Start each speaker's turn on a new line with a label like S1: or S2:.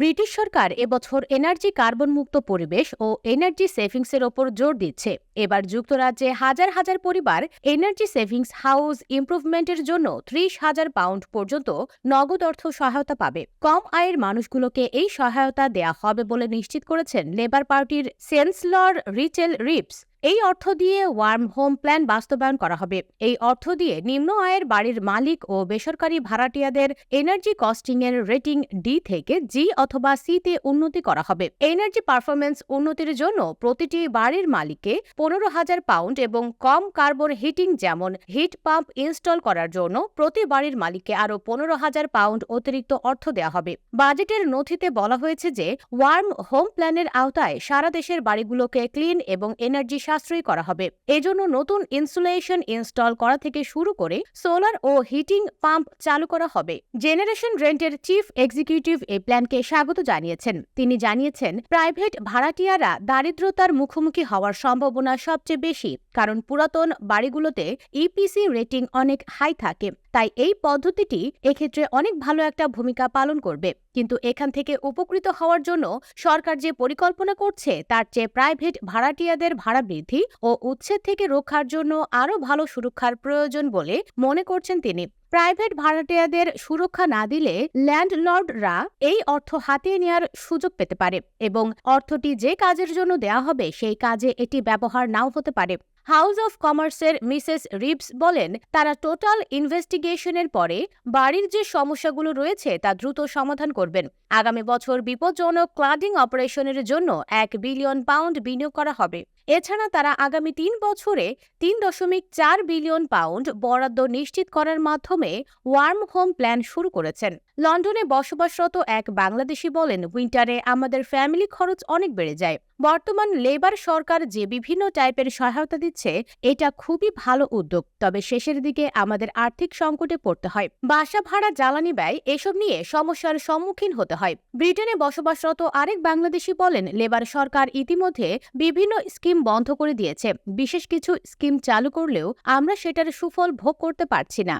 S1: British সরকার এবছর energy carbon মুক্ত পরিবেশ ও এনার্জি সেভিংসের ওপর জোর দিচ্ছে। এবার যুক্তরাজ্যে হাজার হাজার পরিবার এনার্জি সেভিংস হাউস ইমপ্রুভমেন্টের জন্য ত্রিশ হাজার পাউন্ড পর্যন্ত নগদ অর্থ সহায়তা পাবে। কম আয়ের মানুষগুলোকে এই সহায়তা দেয়া হবে বলে নিশ্চিত করেছেন লেবার পার্টির সেন্সলর রিচেল রিপস। এই অর্থ দিয়ে ওয়ার্ম হোম প্ল্যান বাস্তবায়ন করা হবে। এই অর্থ দিয়ে নিম্ন আয়ের বাড়ির মালিক ও বেসরকারি ভাড়াটিয়াদের এনার্জি কস্টিং এর রেটিং ডি থেকে জি অথবা সি তে উন্নতি করা হবে। এনার্জি পারফরমেন্স উন্নতির জন্য প্রতিটি বাড়ির মালিককে পনেরো হাজার পাউন্ড এবং কম কার্বন হিটিং যেমন হিট পাম্প ইনস্টল করার জন্য প্রতি বাড়ির মালিককে আরও পনেরো হাজার পাউন্ড অতিরিক্ত অর্থ দেওয়া হবে। বাজেটের নথিতে বলা হয়েছে যে, ওয়ার্ম হোম প্ল্যানের আওতায় সারা দেশের বাড়িগুলোকে ক্লিন এবং এনার্জি সাশ্রয়ী করা হবে। এজন্য নতুন ইনসুলেশন ইনস্টল করা থেকে শুরু করে সোলার ও হিটিং পাম্প চালু করা হবে। জেনারেশন রেন্টের চিফ এক্সিকিউটিভ এই প্ল্যানকে স্বাগত জানিয়েছেন। তিনি জানিয়েছেন, প্রাইভেট ভাড়াটিয়ারা দারিদ্রতার মুখোমুখি হওয়ার সম্ভাবনা সবচেয়ে বেশি, কারণ পুরাতন বাড়িগুলোতে ইপিসি রেটিং অনেক হাই থাকে। তাই এই পদ্ধতিটি এক্ষেত্রে অনেক ভালো একটা ভূমিকা পালন করবে। কিন্তু এখান থেকে উপকৃত হওয়ার জন্য সরকার যে পরিকল্পনা করছে, তার চেয়ে প্রাইভেট ভাড়াটিয়াদের ভাড়া বৃদ্ধি ও উচ্ছেদ থেকে রক্ষার জন্য আরও ভালো সুরক্ষার প্রয়োজন বলে মনে করছেন তিনি। প্রাইভেট ভাড়াটিয়াদের সুরক্ষা না দিলে ল্যান্ডলর্ডরা এই অর্থ হাতিয়ে নেওয়ার সুযোগ পেতে পারে এবং অর্থটি যে কাজের জন্য দেয়া হবে, সেই কাজে এটি ব্যবহার নাও হতে পারে। হাউস অফ কমার্সের মিসেস রিপস বলেন, তারা টোটাল ইনভেস্টিগেশনের পরে বাড়ির যে সমস্যাগুলো রয়েছে তা দ্রুত সমাধান করবেন। আগামী বছর বিপজ্জনক ক্লাডিং অপারেশনের জন্য এক বিলিয়ন পাউন্ড বিনিয়োগ করা হবে। এছাড়া তারা আগামী তিন বছরে তিন দশমিক চার বিলিয়ন পাউন্ড বরাদ্দ নিশ্চিত করার মাধ্যমে ওয়ার্ম হোম প্ল্যান শুরু করেছেন। লন্ডনে বসবাসরত এক বাংলাদেশি বলেন, উইন্টারে আমাদের ফ্যামিলি খরচ অনেক বেড়ে যায়। বর্তমান লেবার সরকার যে বিভিন্ন টাইপের সহায়তা দিচ্ছে, এটা খুবই ভালো উদ্যোগ। তবে শেষের দিকে আমাদের আর্থিক সংকটে পড়তে হয়। বাসা ভাড়া, জ্বালানি ব্যয়, এসব নিয়ে সমস্যার সম্মুখীন হতে হয়। ব্রিটেনে বসবাসরত আরেক বাংলাদেশি বলেন, লেবার সরকার ইতিমধ্যে বিভিন্ন স্কিম বন্ধ করে দিয়েছে। বিশেষ কিছু স্কিম চালু করলেও আমরা সেটার সুফল ভোগ করতে পারছি না।